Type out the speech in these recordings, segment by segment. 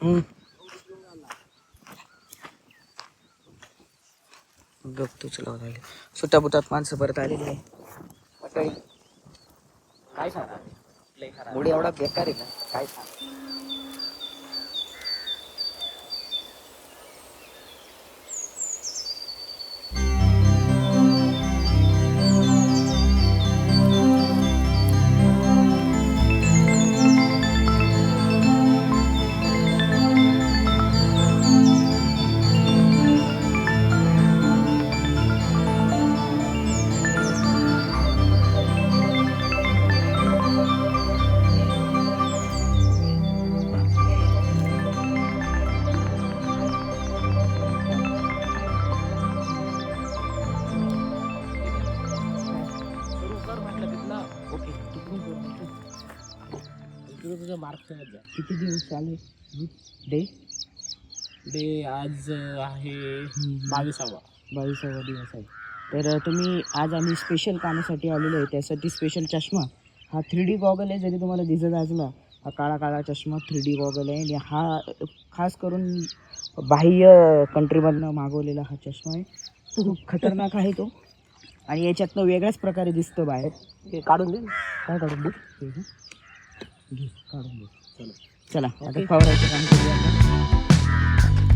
हम्म. गप तूच लावून राहिले सुट्या बुटात माणसं परत आलेली आहे. मंडळी काय सांगा मुळे एवढा बेकार आहे ना. काय सांगा ओके तुझं मार्क जा किती दिवस चालू डे? डे आज आहे बावीसावा. बावीसावा दिवस आहे. तर तुम्ही आज आम्ही स्पेशल कामासाठी आलेलो आहे. त्यासाठी स्पेशल चष्मा. हा थ्री डी गॉगल आहे जरी तुम्हाला दिसत असला हा काळा काळा चष्मा थ्री डी गॉगल आहे. आणि हा खास करून बाह्य कंट्रीमधनं मागवलेला हा चष्मा आहे. खूप खतरनाक आहे तो. आणि याच्यातनं वेगळ्याच प्रकारे दिसतं बाहेर. काढून दे. काय काढून दे? काढून दे. चलो. चला आता. फवारायचं काम करूया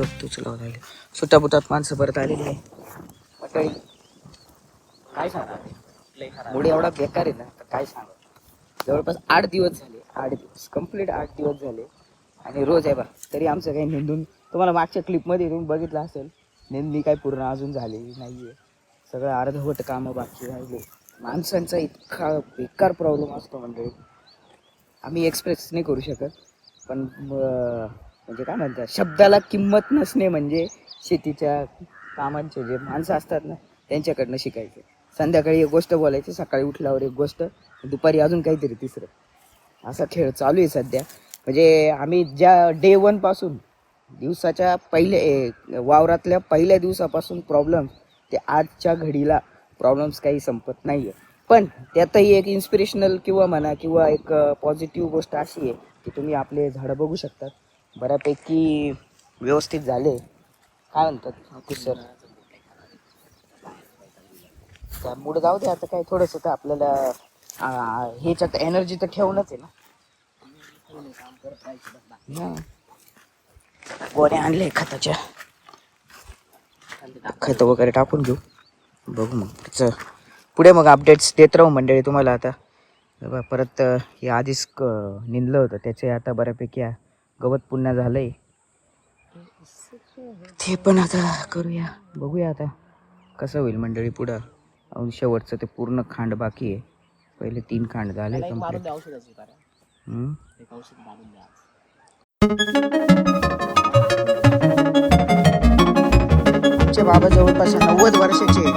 गप तूच राहिले. माणसं परत आलेली आहे मंडळी काय सांगा मुळे एवढा बेकार आहे ना तर काय सांगा जवळपास आठ दिवस झाले आठ दिवस. कंप्लीट आठ दिवस झाले. आणि रोज आहे बा तरी आमचं काही निंदून तुम्हाला मागच्या क्लिपमध्ये तुम्ही बघितलं असेल निंदणी काय पूर्ण अजून झालेली नाही आहे सगळं अर्धवट कामं बाकी राहिले. माणसांचा इतका बेकार प्रॉब्लेम असतो मंडळी. आम्ही एक्सप्रेस नाही करू शकत पण म्हणजे काय म्हणतात शब्दाला किंमत नसणे म्हणजे शेतीच्या कामांचे जे माणसं असतात ना त्यांच्याकडनं शिकायचं. संध्याकाळी एक गोष्ट बोलायची सकाळी उठल्यावर एक गोष्ट दुपारी अजून काहीतरी तिसरं. असा खेळ चालू आहे सध्या. म्हणजे आम्ही ज्या डे वनपासून दिवसाच्या पहिल्या वावरातल्या पहिल्या दिवसापासून प्रॉब्लेम ते आजच्या घडीला प्रॉब्लेम्स काही संपत नाही आहे पण त्यातही एक इन्स्पिरेशनल किंवा म्हणा किंवा एक पॉझिटिव्ह गोष्ट अशी आहे की तुम्ही आपले झाडं बघू शकतात. बऱ्यापैकी व्यवस्थित झाले. काय म्हणतात अंकुश सर? त्यामुळं जाऊ दे आता काय थोडंसं तर आपल्याला ह्याच्यात एनर्जी तर ठेवूनच आहे ना. हा. आणले खताच्या. खत वगैरे टाकून घेऊ. बघू मग. त्याचं पुढे मग अपडेट्स देत राहू मंडळी तुम्हाला आता. परत हे आधीच क निंदलं होतं. त्याचे आता बऱ्यापैकी आहे गवत पुन्हा झालंय. ते पण आता करूया. बघूया आता कसं होईल मंडळी पुढं. अजून शेवटचं ते पूर्ण खांड बाकी आहे. पहिले तीन खांड झाले कंप्लीट हम्म. आमचे बाबा जवळपास नव्वद वर्षाचे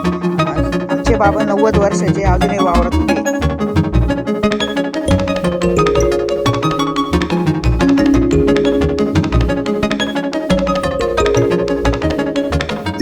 आमचे बाबा नव्वद वर्षाचे अजूनही वावरत होते.